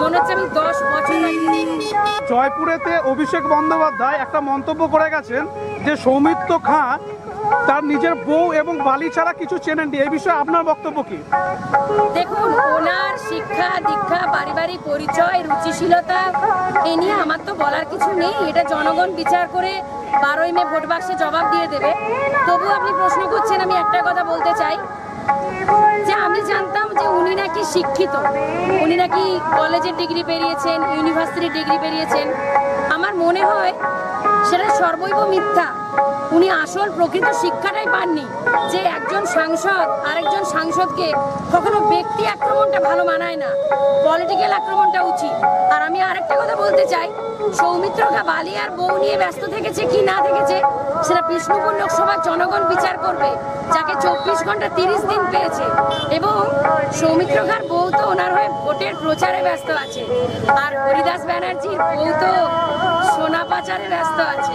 মনে হচ্ছে আমি দশ বছর জয়পুরেতে অভিষেক বন্দ্যোপাধ্যায় একটা মন্তব্য করে গেছেন যে সৌমিত্র খাঁ তার নিজের বউ এবং বালি ছাড়া কিছু চেনেননি। এই বিষয়ে আপনার বক্তব্য কি? দেখুন ওনার শিক্ষা দীক্ষা পারিবারিক পরিচয় রুচিশীলতা এ নিয়ে আমার তো বলার কিছু নেই। এটা জনগণ বিচার করে বারোই মে ভোট বাক্সে জবাব দিয়ে দেবে। তবু আপনি প্রশ্ন করছেন আমি একটা কথা বলতে চাই। যে আমি জানতাম যে উনি নাকি শিক্ষিত। উনি নাকি কলেজের ডিগ্রি পেরিয়েছেন ইউনিভার্সিটির ডিগ্রি পেরিয়েছেন। আমার মনে হয় সেটা সর্বৈব মিথ্যা। উনি আসল প্রকৃত শিক্ষাটাই পাননি যে একজন সাংসদ আরেকজন সাংসদকে কখনো ব্যক্তি আক্রমণটা ভালো মানায় না। পলিটিক্যাল আক্রমণটা উচিত। আর আমি আরেকটা কথা বলতে চাই সৌমিত্রকা বালি আর বউ নিয়ে ব্যস্ত থেকেছে কি না সেটা বিষ্ণুপুর লোকসভার জনগণ বিচার করবে, যাকে চব্বিশ ঘণ্টা তিরিশ দিন পেয়েছে। এবং সৌমিত্রকার বউ তো ওনার হয়ে ভোটের প্রচারে ব্যস্ত আছে। আর হরিদাস ব্যানার্জির বউ তো সোনা পাচারে ব্যস্ত আছে।